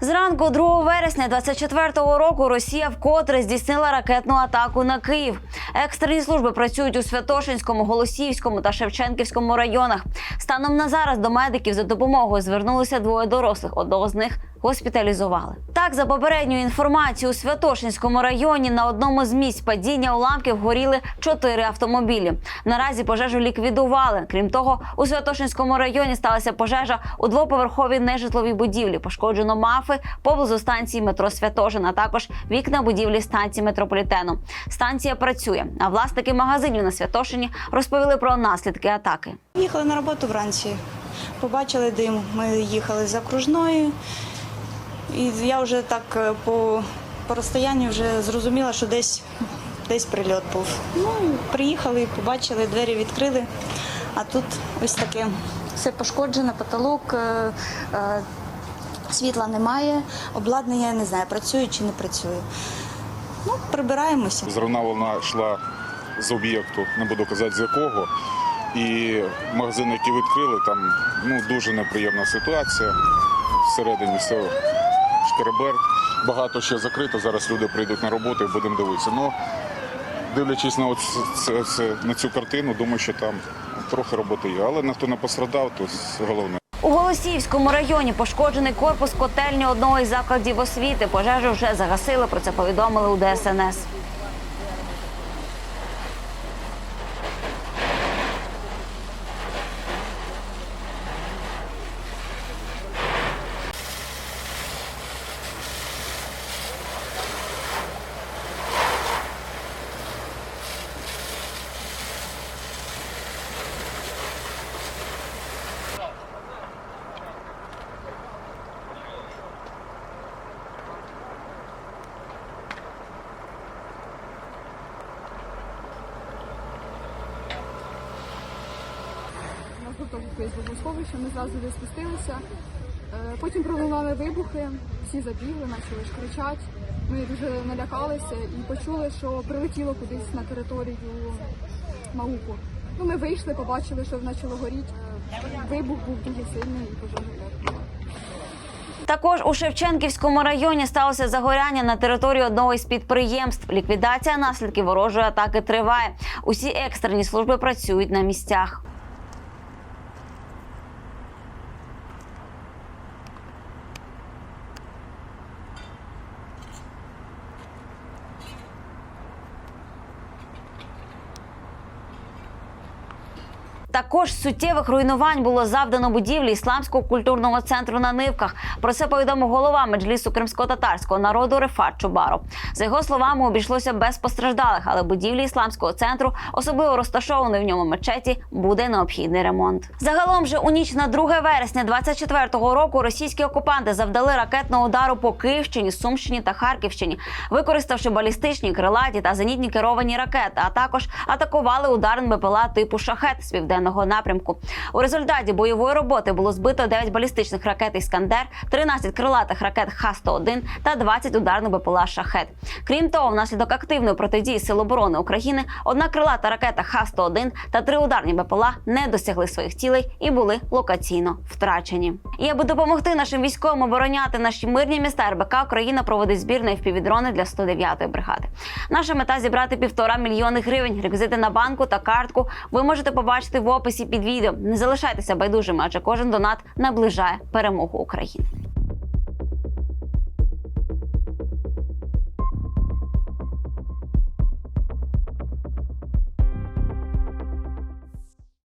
Зранку 2 вересня 24-го року Росія вкотре здійснила ракетну атаку на Київ. Екстрені служби працюють у Святошинському, Голосіївському та Шевченківському районах. Станом на зараз до медиків за допомогою звернулися двоє дорослих. Одного з них госпіталізували. Так, за попередньою інформацією, у Святошинському районі на одному з місць падіння уламків горіли чотири автомобілі. Наразі пожежу ліквідували. Крім того, у Святошинському районі сталася пожежа у двоповерховій нежитловій будівлі. Пошкоджено мафи поблизу станції метро Святошин, а також вікна будівлі станції метрополітену. Станція працює, а власники магазинів на Святошині розповіли про наслідки атаки. Їхали на роботу вранці, побачили дим. Ми їхали за окружною, і я вже так е, по, по розстоянню вже зрозуміла, що десь, десь прильот був. Ну, приїхали, побачили, двері відкрили, а тут ось таке все пошкоджено, потолок, е, е, світла немає, обладнання я не знаю, працює чи не працює. Ну, прибираємося. Зривна волна йшла з об'єкту, не буду казати з якого. І магазин, який відкрили, там ну, дуже неприємна ситуація. Всередині все шкереберт. Багато ще закрито. Зараз люди прийдуть на роботу і будемо дивитися. Ну, дивлячись на, от це, це, на цю картину, думаю, що там трохи роботи є. Але ніхто не пострадав, то головне. У Голосіївському районі пошкоджений корпус котельні одного із закладів освіти. Пожежу вже загасили. Про це повідомили у ДСНС. Якесь бомбосховище, ми зразу спустилися. Е, Потім пролунали вибухи, всі забігли, почали кричати. Ми дуже налякалися і почули, що прилетіло кудись на територію Мауку. Ну, ми вийшли, побачили, що почало горіти. Вибух був дуже сильний і пожежа. Також у Шевченківському районі сталося загоряння на території одного із підприємств. Ліквідація наслідків ворожої атаки триває. Усі екстрені служби працюють на місцях. Також суттєвих руйнувань було завдано будівлі ісламського культурного центру на Нивках. Про це повідомив голова меджлісу кримсько-татарського народу Рефат Чубаров. За його словами, обійшлося без постраждалих, але будівлі ісламського центру, особливо розташованої в ньому мечеті, буде необхідний ремонт. Загалом же у ніч на 2 вересня 24-го року російські окупанти завдали ракетного удару по Київщині, Сумщині та Харківщині, використавши балістичні крилаті та зенітні керовані ракети, а також атакували ударним БПЛА типу шахет з південного напрямку. У результаті бойової роботи було збито 9 балістичних ракет Іскандер, 13 крилатих ракет Х-101 та 20 ударних БПЛА Шахет. Крім того, внаслідок активної протидії Сил оборони України одна крилата ракета Х-101 та три ударні БПЛА не досягли своїх цілей і були локаційно втрачені. І аби допомогти нашим військовим обороняти наші мирні міста РБК, Україна проводить збір на FPV-дрони для 109-ї бригади. Наша мета зібрати півтора мільйони гривень. Реквізити на банку та картку ви можете побачити описі під відео. Не залишайтеся байдужими, адже кожен донат наближає перемогу України.